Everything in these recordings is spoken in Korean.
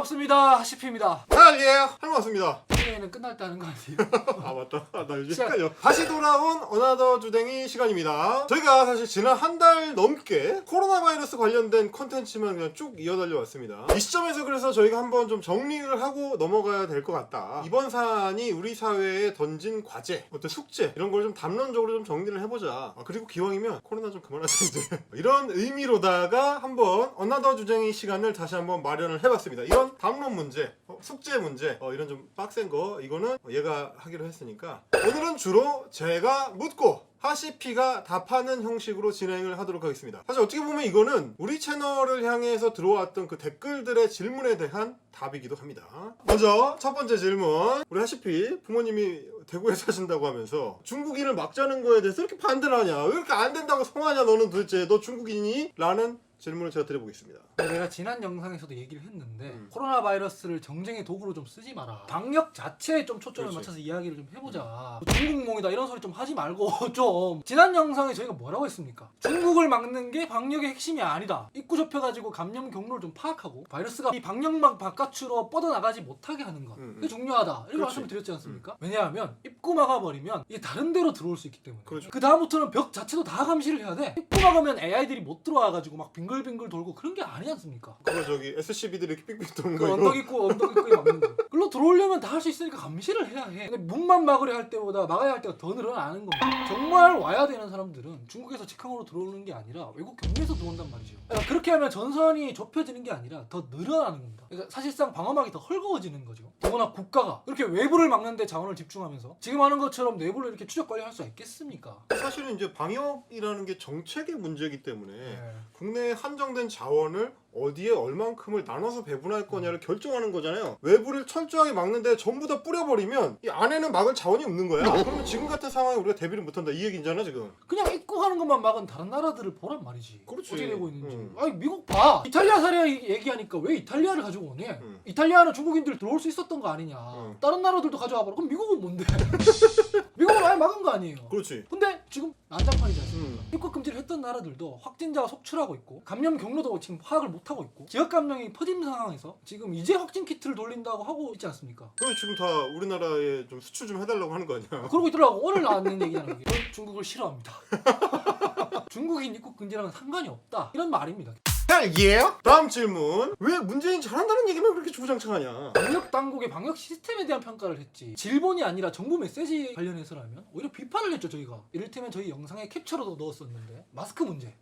반갑습니다. 하시피입니다. 할리에요 할머습니다 때 하는 거 아니에요? 아 맞다. 아, 나 요즘 시작. 헷갈려. 다시 돌아온 어나더 주댕이 시간입니다. 저희가 사실 지난 한 달 넘게 코로나 바이러스 관련된 콘텐츠만 그냥 쭉 이어달려 왔습니다. 이 시점에서 그래서 저희가 한번 좀 정리를 하고 넘어가야 될 것 같다. 이번 사안이 우리 사회에 던진 과제 어떤 숙제 이런 걸 좀 담론적으로 좀 정리를 해보자. 아, 그리고 기왕이면 코로나 좀 그만하자 이제. 이런 의미로다가 한번 어나더 주댕이 시간을 다시 한번 마련을 해봤습니다. 이런 담론 문제 어, 숙제 문제 어, 이런 좀 빡센 거 이거는 얘가 하기로 했으니까 오늘은 주로 제가 묻고 하시피가 답하는 형식으로 진행을 하도록 하겠습니다. 사실 어떻게 보면 이거는 우리 채널을 향해서 들어왔던 그 댓글들의 질문에 대한 답이기도 합니다. 먼저 첫 번째 질문. 우리 하시피 부모님이 대구에 사신다고 하면서 중국인을 막자는 거에 대해서 이렇게 반대를 하냐? 왜 이렇게 안 된다고 성하냐? 너는 도대체 너 중국인이? 라는 질문을 제가 드려보겠습니다. 내가 지난 영상에서도 얘기를 했는데 음. 코로나 바이러스를 정쟁의 도구로 좀 쓰지 마라. 방역 자체에 좀 초점을 그렇지. 맞춰서 이야기를 좀 해보자. 뭐 중국몽이다 이런 소리 좀 하지 말고 좀 지난 영상에 저희가 뭐라고 했습니까? 중국을 막는 게 방역의 핵심이 아니다. 입구 좁혀가지고 감염 경로를 좀 파악하고 바이러스가 이 방역망 바깥으로 뻗어나가지 못하게 하는 것. 음, 음. 그게 중요하다. 그렇지. 말씀을 드렸지 않습니까? 왜냐하면 입구 막아버리면 이게 다른 데로 들어올 수 있기 때문에. 그렇죠. 그 다음부터는 벽 자체도 다 감시를 해야 돼. 입구 막으면 AI들이 못 들어와가지고 막 빙 글빙글 돌고 그런 게 아니지 않습니까? 그거 저기 SCB들이 이렇게 삑삑 도는 그 거 언덕 이거. 있고 언덕 있고 막는 거. 글로 들어오려면 다 할 수 있으니까 감시를 해야 해. 근데 문만 막으려 할 때보다 막아야 할 때가 더 늘어나는 겁니다. 정말 와야 되는 사람들은 중국에서 직항으로 들어오는 게 아니라 외국 경로에서 들어온단 말이죠. 그러니까 그렇게 하면 전선이 좁혀지는 게 아니라 더 늘어나는 겁니다. 그러니까 사실상 방어막이 더 헐거워지는 거죠. 더구나 국가가 이렇게 외부를 막는데 자원을 집중하면서 지금 하는 것처럼 내부를 이렇게 추적 관리할 수 있겠습니까? 사실은 이제 방역이라는 게 정책의 문제이기 때문에 네. 국내에 한정된 자원을 어디에 얼만큼을 나눠서 배분할 거냐를 결정하는 거잖아요. 외부를 철저하게 막는데 전부 다 뿌려버리면 이 안에는 막을 자원이 없는 거야. 그러면 지금 같은 상황에 우리가 대비를 못한다 이 얘기잖아 지금. 그냥 입국하는 것만 막은 다른 나라들을 보란 말이지. 그렇지. 어떻게 되고 있는지. 음. 아니 미국 봐. 이탈리아 사례 얘기하니까 왜 이탈리아를 가지고 오니? 음. 이탈리아는 중국인들 들어올 수 있었던 거 아니냐. 음. 다른 나라들도 가져와 버려. 그럼 미국은 뭔데? 미국은 아예 막은 거 아니에요. 그렇지. 근데 지금 난장판이지 않습니까? 음. 입국 금지를 했던 나라들도 확진자가 속출하고 있고 감염 경로도 지금 파악을 못 하고 있고 지역 감염이 퍼진 상황에서 지금 이제 확진 키트를 돌린다고 하고 있지 않습니까? 그래 지금 다 우리나라에 좀 수출 좀 해달라고 하는 거 아니야? 그러고 있더라고 오늘 나왔는 얘기잖아요. 저는 중국을 싫어합니다. 중국인 입국 금지랑은 상관이 없다 이런 말입니다. 헬기예요? 다음 질문. 왜 문재인 잘한다는 얘기만 그렇게 주구장창하냐? 방역 당국의 방역 시스템에 대한 평가를 했지 질본이 아니라 정부 메시지 관련해서라면 오히려 비판을 했죠 저희가 이를테면 저희 영상에 캡처로도 넣었었는데 마스크 문제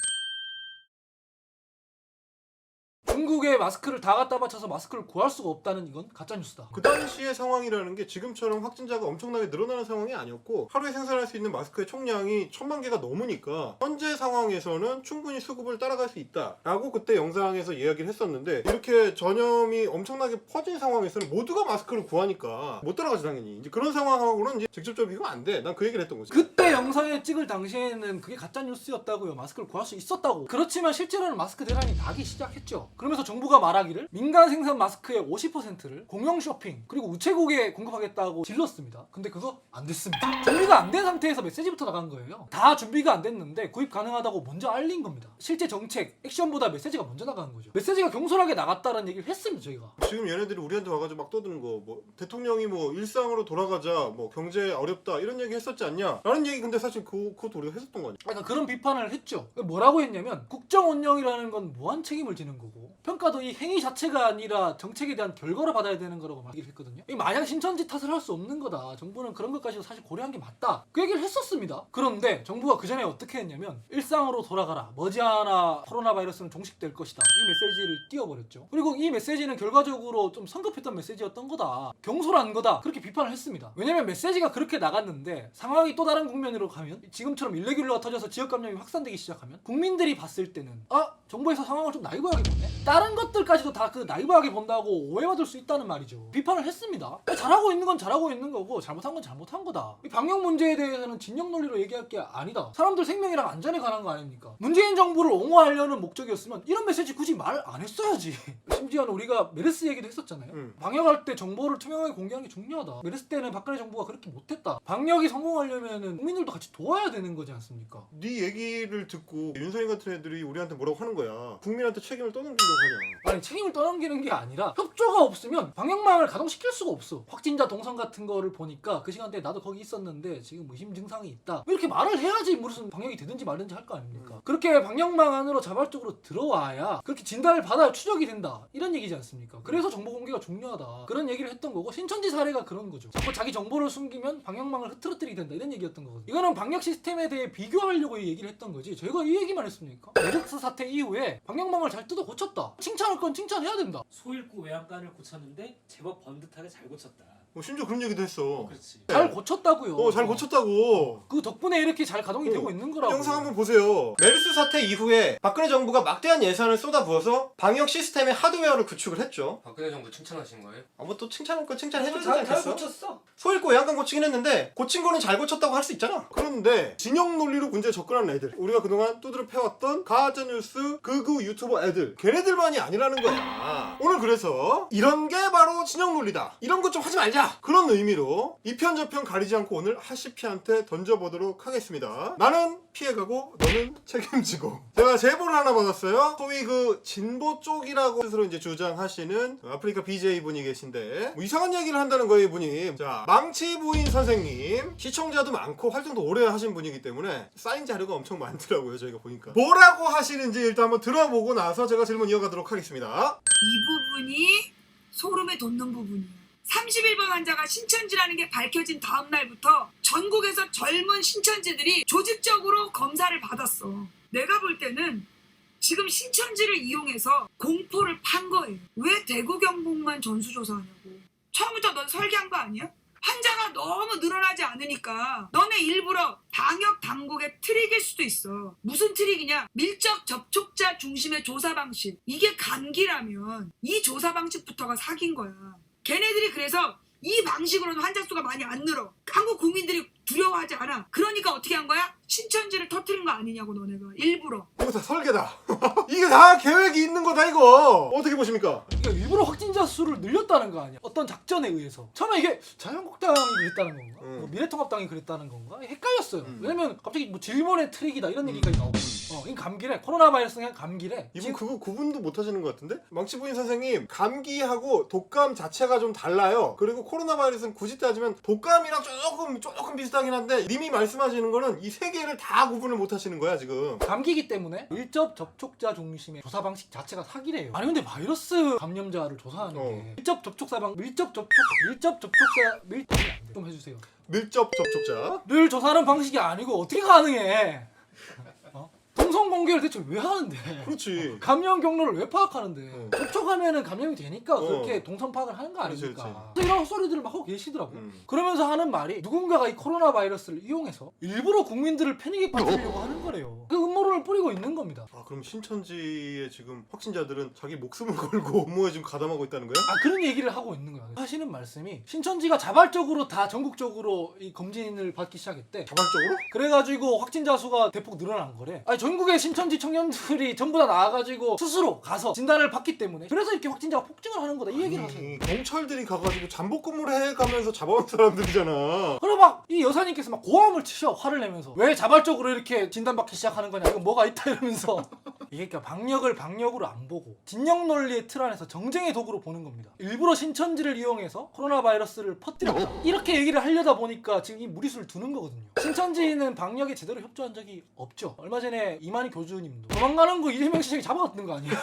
중국에 마스크를 다 갖다 바쳐서 마스크를 구할 수가 없다는 이건 가짜 뉴스다. 그 당시의 상황이라는 게 지금처럼 확진자가 엄청나게 늘어나는 상황이 아니었고 하루에 생산할 수 있는 마스크의 총량이 천만 개가 넘으니까 현재 상황에서는 충분히 수급을 따라갈 수 있다라고 그때 영상에서 이야기를 했었는데 이렇게 전염이 엄청나게 퍼진 상황에서는 모두가 마스크를 구하니까 못 따라가지 당연히. 이제 그런 상황하고는 이제 직접적으로 이거 안 돼. 난 그 얘기를 했던 거지. 그때 영상에 찍을 당시에는 그게 가짜 뉴스였다고요. 마스크를 구할 수 있었다고. 그렇지만 실제로는 마스크 대란이 나기 시작했죠. 그러면서 정부가 말하기를 민간 생산 마스크의 50%를 공영 쇼핑 그리고 우체국에 공급하겠다고 질렀습니다. 근데 그거 안 됐습니다. 준비가 안 된 상태에서 메시지부터 나간 거예요. 다 준비가 안 됐는데 구입 가능하다고 먼저 알린 겁니다. 실제 정책 액션보다 메시지가 먼저 나가는 거죠. 메시지가 경솔하게 나갔다는 얘기를 했습니다 저희가. 지금 얘네들이 우리한테 와가지고 막 떠드는 거 뭐 대통령이 뭐 일상으로 돌아가자 뭐 경제 어렵다 이런 얘기 했었지 않냐? 라는 얘기 근데 사실 그, 그것도 우리가 했었던 거 아니야? 약간 그런 비판을 했죠. 뭐라고 했냐면 국정 운영이라는 건 무한 책임을 지는 거고 평가도 이 행위 자체가 아니라 정책에 대한 결과를 받아야 되는 거라고 막 얘기를 했거든요. 이 마냥 신천지 탓을 할 수 없는 거다. 정부는 그런 것까지도 사실 고려한 게 맞다. 그 얘기를 했었습니다. 그런데 정부가 그 전에 어떻게 했냐면 일상으로 돌아가라. 머지않아 코로나 바이러스는 종식될 것이다. 이 메시지를 띄워버렸죠. 그리고 이 메시지는 결과적으로 좀 성급했던 메시지였던 거다. 경솔한 거다. 그렇게 비판을 했습니다. 왜냐면 메시지가 그렇게 나갔는데 상황이 또 다른 국면으로 가면 지금처럼 일레귤러가 터져서 지역 감염이 확산되기 시작하면 국민들이 봤을 때는 아 정부에서 상황을 좀 나이브하게 보네 다른 것들까지도 다 그 나이브하게 본다고 오해받을 수 있다는 말이죠. 비판을 했습니다. 잘하고 있는 건 잘하고 있는 거고 잘못한 건 잘못한 거다. 이 방역 문제에 대해서는 진영 논리로 얘기할 게 아니다. 사람들 생명이랑 안전에 관한 거 아닙니까? 문재인 정부를 옹호하려는 목적이었으면 이런 메시지 굳이 말 안 했어야지. 심지어는 우리가 메르스 얘기도 했었잖아요. 음. 방역할 때 정보를 투명하게 공개하는 게 중요하다. 메르스 때는 박근혜 정부가 그렇게 못했다. 방역이 성공하려면 국민들도 같이 도와야 되는 거지 않습니까? 네 얘기를 듣고 윤석열 같은 애들이 우리한테 뭐라고 하는 거야? 국민한테 책임을 떠넘기려고 아니 책임을 떠넘기는 게 아니라 협조가 없으면 방역망을 가동시킬 수가 없어. 확진자 동선 같은 거를 보니까 그 시간대에 나도 거기 있었는데 지금 의심 증상이 있다. 이렇게 말을 해야지 무슨 방역이 되든지 말든지 할 거 아닙니까? 음. 그렇게 방역망 안으로 자발적으로 들어와야 그렇게 진단을 받아야 추적이 된다. 이런 얘기지 않습니까? 그래서 정보 공개가 중요하다. 그런 얘기를 했던 거고 신천지 사례가 그런 거죠. 자꾸 자기 정보를 숨기면 방역망을 흐트러뜨리게 된다. 이런 얘기였던 거거든요. 이거는 방역 시스템에 대해 비교하려고 이 얘기를 했던 거지. 저희가 이 얘기만 했습니까? 메르스 사태 이후에 방역망을 잘 뜯어 고쳤다 칭찬할 건 칭찬해야 된다 소잃고 외양간을 고쳤는데 제법 번듯하게 잘 고쳤다. 뭐 심지어 그런 얘기도 했어. 그렇지. 잘 고쳤다고요 어, 잘 고쳤다고. 그 덕분에 이렇게 잘 가동이 어, 되고 있는 거라고 영상 한번 보세요. 메르스 사태 이후에 박근혜 정부가 막대한 예산을 쏟아부어서 방역 시스템의 하드웨어를 구축을 했죠. 박근혜 정부 칭찬하신 거예요? 아, 뭐 또 칭찬할 거 칭찬해 주지 잘, 잘 않겠어? 고쳤어. 소잃고 외양간 고치긴 했는데 고친 거는 잘 고쳤다고 할 수 있잖아. 그런데 진영 논리로 문제에 접근한 애들, 우리가 그동안 두드려 패왔던 가짜 뉴스 극우 유튜버 애들, 걔네들만이 아니라는 거야. 오늘 그래서 이런 게 바로 진영 논리다. 이런 것좀 하지 말자. 그런 의미로 이편 저편 가리지 않고 오늘 하시피한테 던져보도록 하겠습니다. 나는 피해가고 너는 책임지고. 제가 제보를 하나 받았어요. 소위 그 진보 쪽이라고 스스로 이제 주장하시는 아프리카 BJ 분이 계신데 뭐 이상한 얘기를 한다는 거예요, 이분이. 자, 망치 부인 선생님 시청자도 많고 활동도 오래 하신 분이기 때문에 사인 자료가 엄청 많더라고요, 저희가 보니까. 뭐라고 하시는지 일단 한번 들어보고 나서 제가 질문 이어가도록 하겠습니다. 이 부분이 소름에 돋는 부분이에요. 31번 환자가 신천지라는 게 밝혀진 다음 날부터 전국에서 젊은 신천지들이 조직적으로 검사를 받았어. 내가 볼 때는 지금 신천지를 이용해서 공포를 판 거예요. 왜 대구 경북만 전수조사하냐고. 처음부터 넌 설계한 거 아니야? 환자가 너무 늘어나지 않으니까 너네 일부러 방역 당국의 트릭일 수도 있어. 무슨 트릭이냐? 밀접 접촉자 중심의 조사 방식. 이게 감기라면 이 조사 방식부터가 사기인 거야. 걔네들이 그래서 이 방식으로는 환자 수가 많이 안 늘어. 한국 국민들이 두려워하지 않아. 그러니까 어떻게 한 거야? 신천지를 터트린 거 아니냐고 너네가 일부러. 이거 다 설계다. 이게 다 계획이 있는 거다 이거. 어떻게 보십니까? 그러니까 일부러 확진자 수를 늘렸다는 거 아니야 어떤 작전에 의해서 처음에 이게 자유한국당이 그랬다는 건가 음. 뭐 미래통합당이 그랬다는 건가 헷갈렸어요 음. 왜냐면 갑자기 뭐 질문의 트릭이다 이런 얘기까지 나오고 어, 이 감기래 코로나 바이러스 그냥 감기래 이분 지금 그거 구분도 못 하시는 것 같은데? 망치 부인 선생님 감기하고 독감 자체가 좀 달라요. 그리고 코로나 바이러스는 굳이 따지면 독감이랑 조금 조금 비슷 하긴 한데 님이 말씀하시는 거는 이 세 개를 다 구분을 못 하시는 거야 지금. 감기기 때문에 밀접 접촉자 중심의 조사 방식 자체가 사기래요. 아니 근데 바이러스 감염자를 조사하는데 어. 밀접 접촉사 방 밀접 접촉 밀접 접촉사 밀좀 해주세요. 밀접 접촉자. 를 조사하는 방식이 아니고 어떻게 가능해? 어? 동선 공개를 대체 왜 하는데? 그렇지. 감염 경로를 왜 파악하는데? 어. 접촉하면은 감염이 되니까 어. 그렇게 동선 파악을 하는 거 그렇지, 아닙니까? 이런 헛소리들을 막 하고 계시더라고. 음. 그러면서 하는 말이 누군가가 이 코로나 바이러스를 이용해서 일부러 국민들을 패닉에 빠뜨리려고 하는 거래요. 그 음모론을 뿌리고 있는 겁니다. 아 그럼 신천지의 지금 확진자들은 자기 목숨을 걸고 업무에 지금 가담하고 있다는 거야? 아 그런 얘기를 하고 있는 거야. 하시는 말씀이 신천지가 자발적으로 다 전국적으로 이 검진을 받기 시작했대. 자발적으로? 그래가지고 확진자 수가 대폭 늘어난 거래. 아니 전국의 신천지 청년들이 전부 다 나와가지고 스스로 가서 진단을 받기 때문에 그래서 이렇게 확진자가 폭증을 하는 거다 이 얘기를 하세요. 경찰들이 가가지고 잠복 근무를 해 가면서 잡아온 사람들이잖아. 그리고 막 이 여사님께서 막 고함을 치셔 화를 내면서 왜 자발적으로 이렇게 진단받기 시작하는 거냐 이거 뭐가 있다 이러면서. 이게 그러니까 방역을 방역으로 안 보고 진영 논리의 틀 안에서 정쟁의 도구로 보는 겁니다. 일부러 신천지를 이용해서 코로나 바이러스를 퍼뜨렸다 이렇게 얘기를 하려다 보니까 지금 이 무리수를 두는 거거든요. 신천지는 방역에 제대로 협조한 적이 없죠. 얼마 전에 이만희 교주님도 도망가는 거 이재명 시장이 잡아갔던 거 아니에요?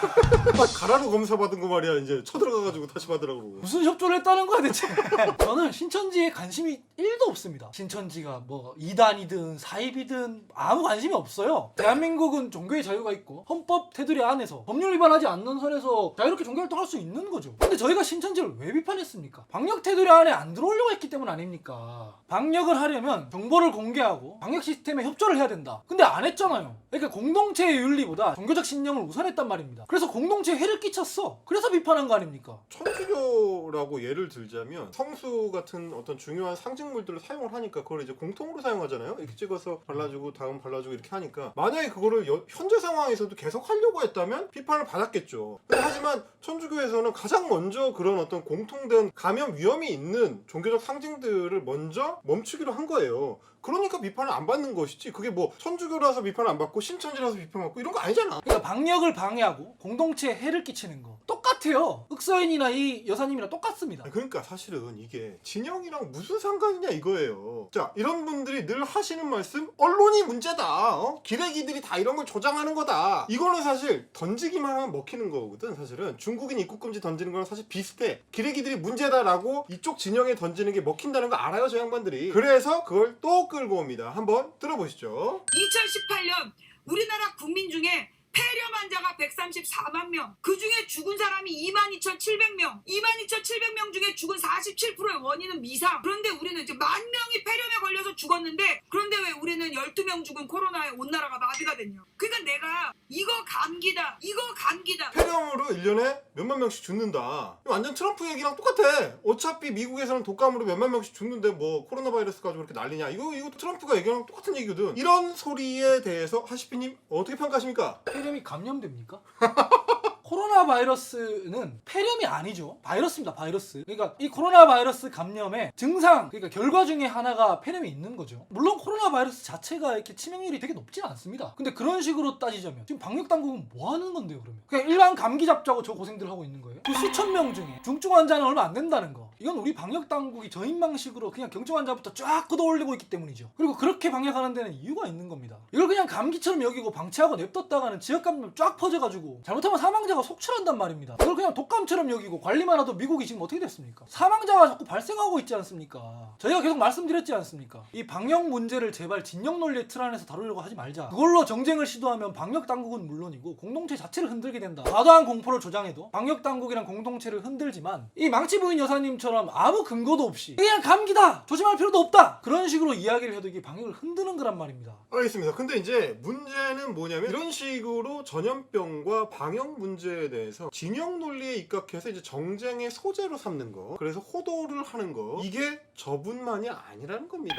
가라로 검사 받은 거 말이야. 이제 쳐들어가가지고 다시 받으라고. 무슨 협조를 했다는 거야 대체? 저는 신천지에 관심이 1도 없습니다. 신천지가 뭐 이단이든 사입이든 아무 관심이 없어요. 대한민국 은 종교의 자유가 있고 헌법 테두리 안에서 법률 위반하지 않는 선에서 자유롭게 종교 활동할 수 있는 거죠. 근데 저희가 신천지를 왜 비판했습니까? 방역 테두리 안에 안 들어오려고 했기 때문 아닙니까? 방역을 하려면 정보를 공개하고 방역 시스템에 협조를 해야 된다. 근데 안 했잖아요. 그러니까 공동체의 윤리보다 종교적 신념을 우선했단 말입니다. 그래서 공동체에 해를 끼쳤어. 그래서 비판한 거 아닙니까? 천주교라고 예를 들자면 성수 같은 어떤 중요한 상징물들을 사용을 하니까 그걸 이제 공통으로 사용하잖아요. 이렇게 찍어서 발라주고 다음 발라주고 이렇게 하니까 만약에 그거를 여- 현재 상황에서도 계속 하려고 했다면 비판을 받았겠죠. 하지만 천주교에서는 가장 먼저 그런 어떤 공통된 감염 위험이 있는 종교적 상징들을 먼저 멈추기로 한 거예요. 그러니까 비판을 안 받는 것이지. 그게 뭐 천주교라서 비판 안 받고 신천지라서 비판 받고 이런 거 아니잖아. 그러니까 방역을 방해하고 공동체에 해를 끼치는 거 똑같아요. 흑서인이나 이 여사님이랑 똑같습니다. 그러니까 사실은 이게 진영이랑 무슨 상관이냐 이거예요. 자, 이런 분들이 늘 하시는 말씀, 언론이 문제다. 어? 기레기들이 다 이런 걸 조장하는 거다. 이거는 사실 던지기만 하면 먹히는 거거든. 사실은 중국인 입국 금지 던지는 거랑 사실 비슷해. 기레기들이 문제다라고 이쪽 진영에 던지는 게 먹힌다는 거 알아요, 저 양반들이. 그래서 그걸 또 끌고 옵니다. 한번 들어보시죠. 2018년 우리나라 국민 중에 폐렴 환자가 134만 명, 그 중에 죽은 사람이 22,700명, 22,700명 중에 죽은 47%의 원인은 미상. 그런데 우리는 이제 만 명이 폐렴에 걸려서 죽었는데, 그런데 왜 우리는 12명 죽은 코로나에 온 나라가 마비가 됐냐? 그러니까 내가 이거 감기다, 이거 감기다. 폐렴으로 1년에 몇만 명씩 죽는다. 완전 트럼프 얘기랑 똑같아. 어차피 미국에서는 독감으로 몇만 명씩 죽는데 뭐 코로나 바이러스 가지고 이렇게 난리냐. 이거 이거 트럼프가 얘기랑 똑같은 얘기거든. 이런 소리에 대해서 하시피님 어떻게 평가하십니까? 폐렴이 감염됩니까? 코로나 바이러스는 폐렴이 아니죠. 바이러스입니다, 바이러스. 그러니까 이 코로나 바이러스 감염의 증상, 그러니까 결과 중에 하나가 폐렴이 있는 거죠. 물론 코로나 바이러스 자체가 이렇게 치명률이 되게 높진 않습니다. 근데 그런 식으로 따지자면 지금 방역 당국은 뭐 하는 건데요, 그러면? 그냥 일반 감기 잡자고 저 고생들 하고 있는 거예요. 그 수천 명 중에 중증 환자는 얼마 안 된다는 거. 이건 우리 방역 당국이 저인 방식으로 그냥 경증 환자부터 쫙 걷어올리고 있기 때문이죠. 그리고 그렇게 방역하는 데는 이유가 있는 겁니다. 이걸 그냥 감기처럼 여기고 방치하고 냅뒀다가는 지역 감염 쫙 퍼져가지고 잘못하면 사망자가 속출한단 말입니다. 이걸 그냥 독감처럼 여기고 관리만 해도 미국이 지금 어떻게 됐습니까? 사망자가 자꾸 발생하고 있지 않습니까? 저희가 계속 말씀드렸지 않습니까? 이 방역 문제를 제발 진영 논리의 틀 안에서 다루려고 하지 말자. 그걸로 정쟁을 시도하면 방역 당국은 물론이고 공동체 자체를 흔들게 된다. 과도한 공포를 조장해도 방역 당국이란 공동체를 흔들지만 이 망치 부인 여사님 처럼 아무 근거도 없이 그냥 감기다 조심할 필요도 없다 그런 식으로 이야기를 해도 이게 방역을 흔드는 거란 말입니다. 알겠습니다. 근데 이제 문제는 뭐냐면 이런 식으로 전염병과 방역 문제에 대해서 진영 논리에 입각해서 이제 정쟁의 소재로 삼는 거. 그래서 호도를 하는 거. 이게 저분만이 아니라는 겁니다.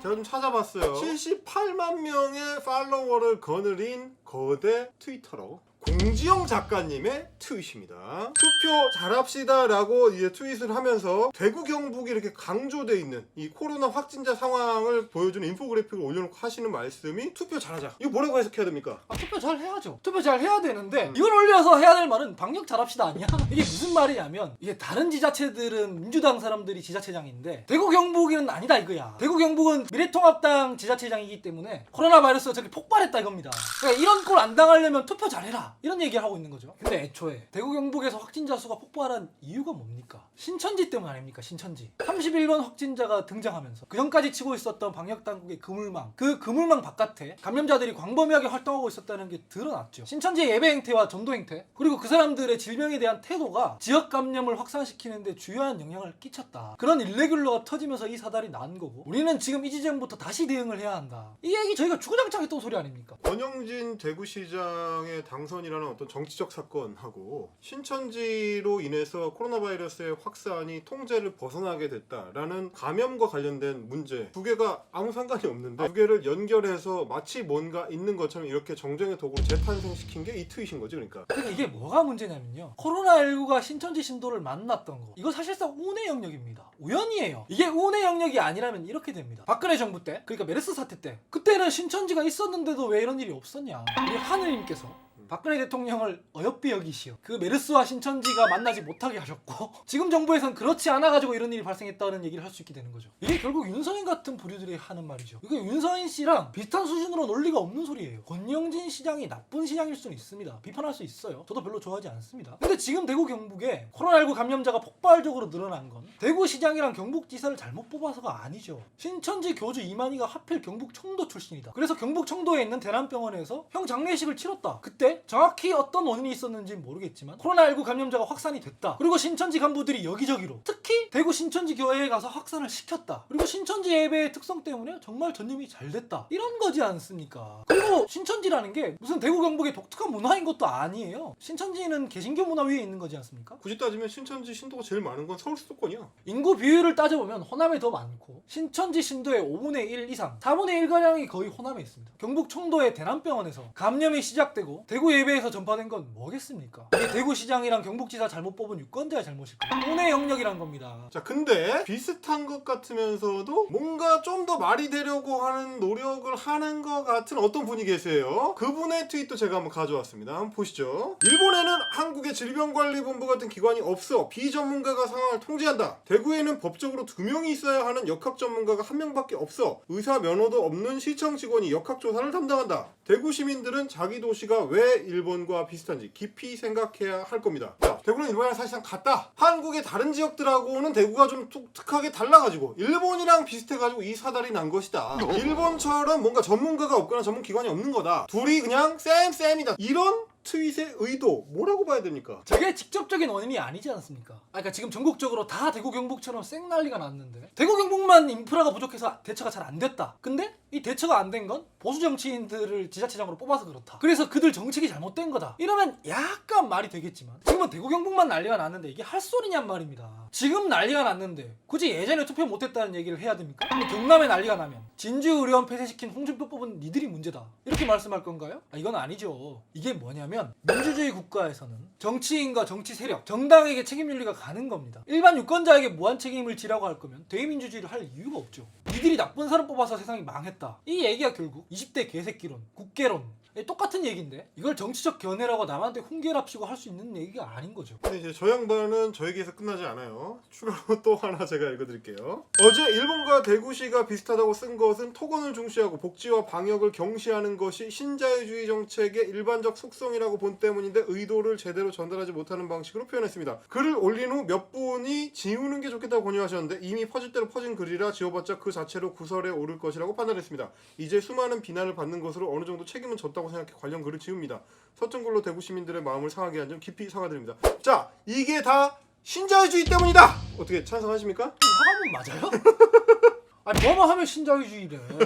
제가 좀 찾아봤어요. 78만 명의 팔로워를 거느린 거대 트위터로 공지영 작가님의 트윗입니다. 투표 잘합시다라고 이제 트윗을 하면서 대구 경북이 이렇게 강조돼 있는 이 코로나 확진자 상황을 보여주는 인포그래픽을 올려놓고 하시는 말씀이 투표 잘하자. 이거 뭐라고 해석해야 됩니까? 아, 투표 잘 해야죠. 투표 잘 해야 되는데 이걸 올려서 해야 될 말은 방역 잘합시다 아니야? 이게 무슨 말이냐면 이게 다른 지자체들은 민주당 사람들이 지자체장인데 대구 경북은 아니다 이거야. 대구 경북은 미래통합당 지자체장이기 때문에 코로나 바이러스가 저기 폭발했다 이겁니다. 그러니까 이런 꼴 안 당하려면 투표 잘해라 이런 얘기를 하고 있는 거죠. 근데 애초에 대구 경북에서 확진자 수가 폭발한 이유가 뭡니까? 신천지 때문 아닙니까? 신천지. 31번 확진자가 등장하면서 그 전까지 치고 있었던 방역 당국의 그물망 그 그물망 바깥에 감염자들이 광범위하게 활동하고 있었다는 게 드러났죠. 신천지의 예배 행태와 전도 행태 그리고 그 사람들의 질병에 대한 태도가 지역 감염을 확산시키는데 주요한 영향을 끼쳤다. 그런 일레귤러가 터지면서 이 사달이 난 거고 우리는 지금 이 지점부터 다시 대응을 해야 한다. 이 얘기 저희가 주구장창 했던 소리 아닙니까? 권영진 대구시장의 당선이 라는 어떤 정치적 사건하고 신천지로 인해서 코로나 바이러스의 확산이 통제를 벗어나게 됐다라는 감염과 관련된 문제 두 개가 아무 상관이 없는데 두 개를 연결해서 마치 뭔가 있는 것처럼 이렇게 정쟁의 도구로 재탄생시킨 게 이 트윗인 거지 그러니까 그러니까 이게 뭐가 문제냐면요. 코로나19가 신천지 신도를 만났던 거. 이거 사실상 운의 영역입니다. 우연이에요. 이게 운의 영역이 아니라면 이렇게 됩니다. 박근혜 정부 때, 그러니까 메르스 사태 때, 그때는 신천지가 있었는데도 왜 이런 일이 없었냐. 우리 하느님께서 박근혜 대통령을 어여삐 여기시오. 그 메르스와 신천지가 만나지 못하게 하셨고 지금 정부에선 그렇지 않아가지고 이런 일이 발생했다는 얘기를 할 수 있게 되는 거죠. 이게 결국 윤서인 같은 부류들이 하는 말이죠. 이게 윤서인 씨랑 비슷한 수준으로 논리가 없는 소리예요. 권영진 시장이 나쁜 시장일 수는 있습니다. 비판할 수 있어요. 저도 별로 좋아하지 않습니다. 근데 지금 대구 경북에 코로나19 감염자가 폭발적으로 늘어난 건 대구 시장이랑 경북지사를 잘못 뽑아서가 아니죠. 신천지 교주 이만희가 하필 경북 청도 출신이다. 그래서 경북 청도에 있는 대남병원에서 형 장례식을 치렀다. 그때 정확히 어떤 원인이 있었는지 모르겠지만 코로나19 감염자가 확산이 됐다. 그리고 신천지 간부들이 여기저기로 특히 대구 신천지 교회에 가서 확산을 시켰다. 그리고 신천지 예배의 특성 때문에 정말 전염이 잘 됐다. 이런 거지 않습니까? 그리고 신천지라는 게 무슨 대구 경북의 독특한 문화인 것도 아니에요. 신천지는 개신교 문화 위에 있는 거지 않습니까? 굳이 따지면 신천지 신도가 제일 많은 건 서울 수도권이야 인구 비율을 따져보면 호남에 더 많고 신천지 신도의 5분의 1 이상 4분의 1가량이 거의 호남에 있습니다 경북 청도의 대남병원에서 감염이 시작되고 대구 대구 예배에서 전파된 건 뭐겠습니까? 이게 대구시장이랑 경북지사 잘못 뽑은 유권자의 잘못일까요? 돈의 영역이란 겁니다. 자 근데 비슷한 것 같으면서도 뭔가 좀 더 말이 되려고 하는 노력을 하는 것 같은 어떤 분이 계세요 그분의 트윗도 제가 한번 가져왔습니다 한번 보시죠 일본에는 한국의 질병관리본부 같은 기관이 없어 비전문가가 상황을 통제한다 대구에는 법적으로 두 명이 있어야 하는 역학 전문가가 한 명밖에 없어 의사 면허도 없는 시청 직원이 역학 조사를 담당한다 대구 시민들은 자기 도시가 왜 일본과 비슷한지 깊이 생각해야 할 겁니다. 자, 대구는 일본이랑 사실상 같다. 한국의 다른 지역들하고는 대구가 좀 독특하게 달라가지고 일본이랑 비슷해가지고 이 사달이 난 것이다. 일본처럼 뭔가 전문가가 없거나 전문 기관이 없는 거다. 둘이 그냥 쌤쌤이다. 이런 트윗의 의도 뭐라고 봐야 됩니까? 저게 직접적인 원인이 아니지 않습니까? 아, 그러니까 지금 전국적으로 다 대구 경북처럼 쌩 난리가 났는데 대구 경북만 인프라가 부족해서 대처가 잘 안 됐다. 근데 이 대처가 안 된 건 보수 정치인들을 지자체장으로 뽑아서 그렇다. 그래서 그들 정책이 잘못된 거다. 이러면 약간 말이 되겠지만 지금은 대구 경북만 난리가 났는데 이게 할 소리냔 말입니다. 지금 난리가 났는데 굳이 예전에 투표 못했다는 얘기를 해야 됩니까? 그럼 경남에 난리가 나면 진주 의료원 폐쇄시킨 홍준표 뽑은 니들이 문제다. 이렇게 말씀할 건가요? 아, 이건 아니죠. 이게 뭐냐면 민주주의 국가에서는 정치인과 정치 세력, 정당에게 책임 윤리가 가는 겁니다. 일반 유권자에게 무한 책임을 지라고 할 거면 대의민주주의를 할 이유가 없죠. 니들이 나쁜 사람 뽑아서 세상이 망했다. 이 얘기가 결국 20대 개새끼론, 국계론 예, 똑같은 얘기인데 이걸 정치적 견해라고 남한테 훈계랍시고 할 수 있는 얘기가 아닌 거죠. 근데 이제 저 양반은 저 얘기에서 끝나지 않아요. 추가로 또 하나 제가 읽어드릴게요. 어제 일본과 대구시가 비슷하다고 쓴 것은 토건을 중시하고 복지와 방역을 경시하는 것이 신자유주의 정책의 일반적 속성이라고 본 때문인데 의도를 제대로 전달하지 못하는 방식으로 표현했습니다. 글을 올린 후 몇 분이 지우는 게 좋겠다고 권유하셨는데 이미 퍼질 대로 퍼진 글이라 지워봤자 그 자체로 구설에 오를 것이라고 판단했습니다. 이제 수많은 비난을 받는 것으로 어느 정도 책임은 졌다고 생각해 관련 글을 지웁니다. 서툰 글로 대구 시민들의 마음을 상하게 한 점 깊이 사과드립니다. 자, 이게 다 신자유주의 때문이다. 어떻게 찬성하십니까? 이 사람은 맞아요? 아니 뭐만 하면 신자유주의래. 어.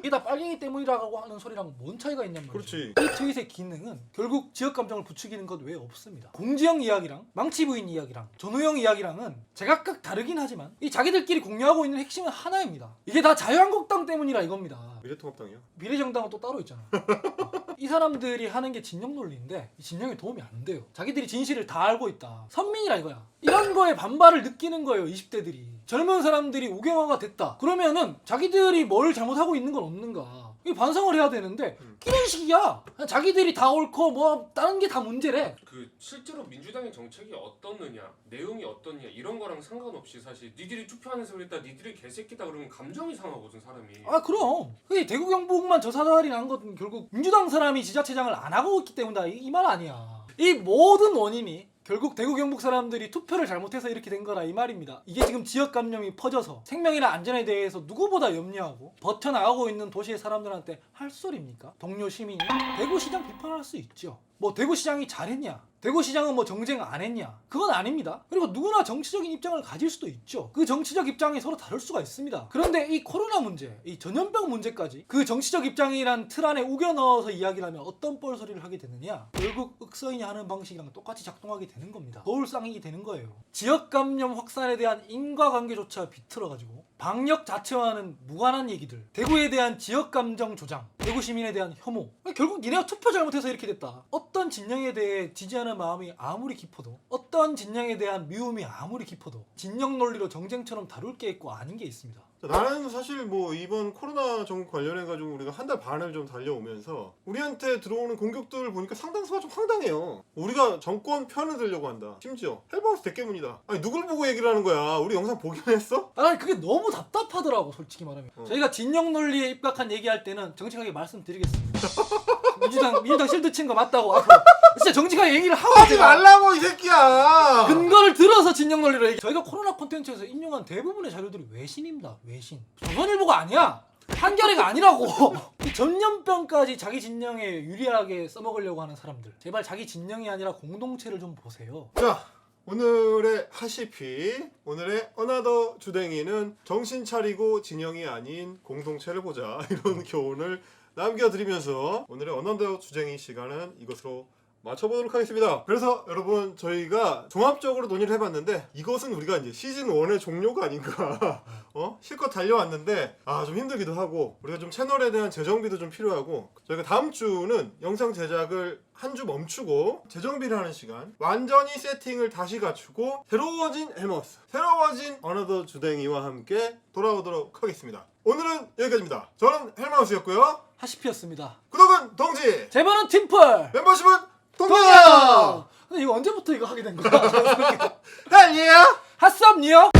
이게 다 빨갱이 때문이라고 하는 소리랑 뭔 차이가 있냔 말이죠. 그렇지. 이 트윗의 기능은 결국 지역 감정을 부추기는 것 외에 없습니다. 공지영 이야기랑 망치 부인 이야기랑 전우영 이야기랑은 제각각 다르긴 하지만 이 자기들끼리 공유하고 있는 핵심은 하나입니다. 이게 다 자유한국당 때문이라 이겁니다. 미래통합당이요? 미래정당은 또 따로 있잖아. 어. 이 사람들이 하는 게 진영 논리인데 이 진영에 도움이 안 돼요. 자기들이 진실을 다 알고 있다. 선민이라 이거야. 이런 거에 반발을 느끼는 거예요. 20대들이. 젊은 사람들이 우경화가 됐다. 그러면은 자기들이 뭘 잘못하고 있는 건 없는가. 이 반성을 해야 되는데 음. 이런 식이야. 자기들이 다 옳고 뭐 다른 게 다 문제래. 그 실제로 민주당의 정책이 어떻느냐 내용이 어떻냐 이런 거랑 상관없이 사실 니들이 투표하면서 그랬다 니들이 개새끼다 그러면 감정이 상하거든 사람이 아 그럼 그게 대구 경북만 저 사달이 난 건 결국 민주당 사람이 지자체장을 안 하고 있기 때문이다 이 말 아니야 이 모든 원인이 결국 대구 경북 사람들이 투표를 잘못해서 이렇게 된 거라 이 말입니다. 이게 지금 지역 감염이 퍼져서 생명이나 안전에 대해서 누구보다 염려하고 버텨나가고 있는 도시의 사람들한테 할 소리입니까? 동료 시민이 대구시장 비판할 수 있죠. 뭐 대구시장이 잘했냐 대구시장은 뭐 정쟁 안 했냐? 그건 아닙니다. 그리고 누구나 정치적인 입장을 가질 수도 있죠. 그 정치적 입장이 서로 다를 수가 있습니다. 그런데 이 코로나 문제, 이 전염병 문제까지 그 정치적 입장이란 틀 안에 우겨 넣어서 이야기를 하면 어떤 뻘소리를 하게 되느냐? 결국 윽서인이 하는 방식이랑 똑같이 작동하게 되는 겁니다. 거울상이 되는 거예요. 지역 감염 확산에 대한 인과관계조차 비틀어가지고 방역 자체와는 무관한 얘기들, 대구에 대한 지역 감정 조장, 대구 시민에 대한 혐오. 결국 니네가 투표 잘못해서 이렇게 됐다. 어떤 진영에 대해 지지하는 마음이 아무리 깊어도, 어떤 진영에 대한 미움이 아무리 깊어도 진영 논리로 정쟁처럼 다룰 게 있고 아닌 게 있습니다. 자, 나는 사실 뭐 이번 코로나 정국 관련해 가지고 우리가 한 달 반을 좀 달려오면서 우리한테 들어오는 공격들을 보니까 상당수가 좀 황당해요. 우리가 정권 편을 들려고 한다. 심지어 헬바우스 대깨문이다. 아니 누굴 보고 얘기를 하는 거야? 우리 영상 보긴 했어? 아, 난 그게 너무 답답하더라고, 솔직히 말하면. 어. 저희가 진영 논리에 입각한 얘기할 때는 정직하게 말씀드리겠습니다. 민주당, 민주당 실드 친 거 맞다고 앞으로 진짜 정직하게 얘기를 하고 하지 제가 말라고 이 새끼야. 근거를 들어서 진영 논리로 얘기. 저희가 코로나 콘텐츠에서 인용한 대부분의 자료들이 외신입니다. 외신. 조선일보가 아니야. 한겨레가 아니라고. 이 전염병까지 자기 진영에 유리하게 써먹으려고 하는 사람들. 제발 자기 진영이 아니라 공동체를 좀 보세요. 자 오늘의 하시피 오늘의 어나더 주댕이는 정신 차리고 진영이 아닌 공동체를 보자 이런 교훈을 남겨드리면서 오늘의 어나더 주댕이 시간은 이것으로 맞춰보도록 하겠습니다. 그래서 여러분 저희가 종합적으로 논의를 해봤는데 이것은 우리가 이제 시즌 1의 종료가 아닌가. 어? 실컷 달려왔는데 아 좀 힘들기도 하고 우리가 좀 채널에 대한 재정비도 좀 필요하고 저희가 다음 주는 영상 제작을 한 주 멈추고 재정비를 하는 시간 완전히 세팅을 다시 갖추고 새로워진 헬머스 새로워진 어느더 주댕이와 함께 돌아오도록 하겠습니다. 오늘은 여기까지입니다. 저는 헬마우스였고요. 하시피였습니다. 구독은 동지 제보는 팀플. 멤버십은 동료 동야. 근데 이거 언제부터 이거 하게 된 거야? 달리야 핫썸니요?